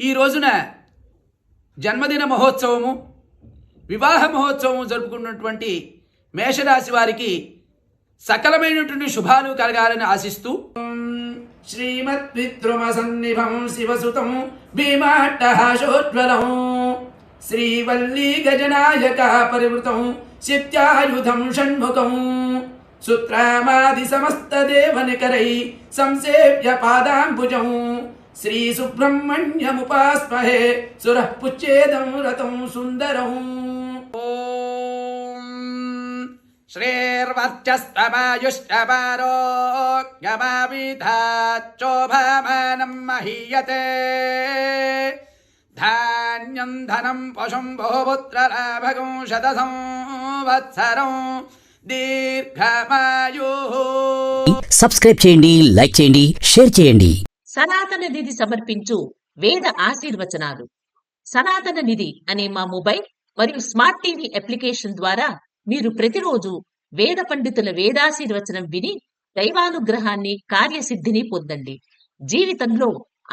ఈ రోజున జన్మదిన మహోత్సవము వివాహ మహోత్సవము జరుపుకున్నటువంటి మేషరాశి వారికి సకలమైనటువంటి శుభాలు కలగాలని ఆశిస్తూ శ్రీమద్విద్రుమసన్నిభం శివసుతం భీమాట్టహాశోజ్వలం శ్రీవల్లీ గజనాయక పరివృతం శక్త్యాయుధం షణ్ముఖం సుత్రామాది సమస్త దేవనికరై సంసేవ్య పాదాంబుజం. శ్రీ సుబ్రహ్మణ్యముపాస్మహే సురః పుచ్చేదం రతం సుందరం ఓం శ్రీర్వర్చస్తమాయుష్టమారోగ్యమావిధాచోభమానం మహీయతే ధాన్యం ధనం పశుం బహుపుత్రలాభగం శత సంవత్సరం దీర్ఘమాయు సబ్స్క్రైబ్ చేయండి లైక్ చేయండి షేర్ చేయండి సనాతన నిధి సమర్పించు వేద ఆశీర్వచనాలు. సనాతన నిధి అనే మా మొబైల్ మరియు స్మార్ట్ టీవీ అప్లికేషన్ ద్వారా మీరు ప్రతిరోజు వేద పండితుల వేదాశీర్వచనం విని దైవానుగ్రహాన్ని కార్యసిద్ధిని పొందండి. జీవితంలో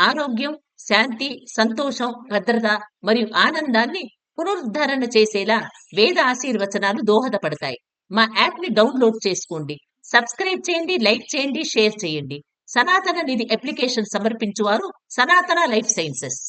ఆరోగ్యం శాంతి సంతోషం భద్రత మరియు ఆనందాన్ని పునరుద్ధరణ చేసేలా వేద ఆశీర్వచనాలు దోహదపడతాయి. మా యాప్ని డౌన్లోడ్ చేసుకోండి. సబ్స్క్రైబ్ చేయండి లైక్ చేయండి షేర్ చేయండి. సనాతన నిధి అప్లికేషన్ సమర్పించువారు సనాతన లైఫ్ సైన్సెస్.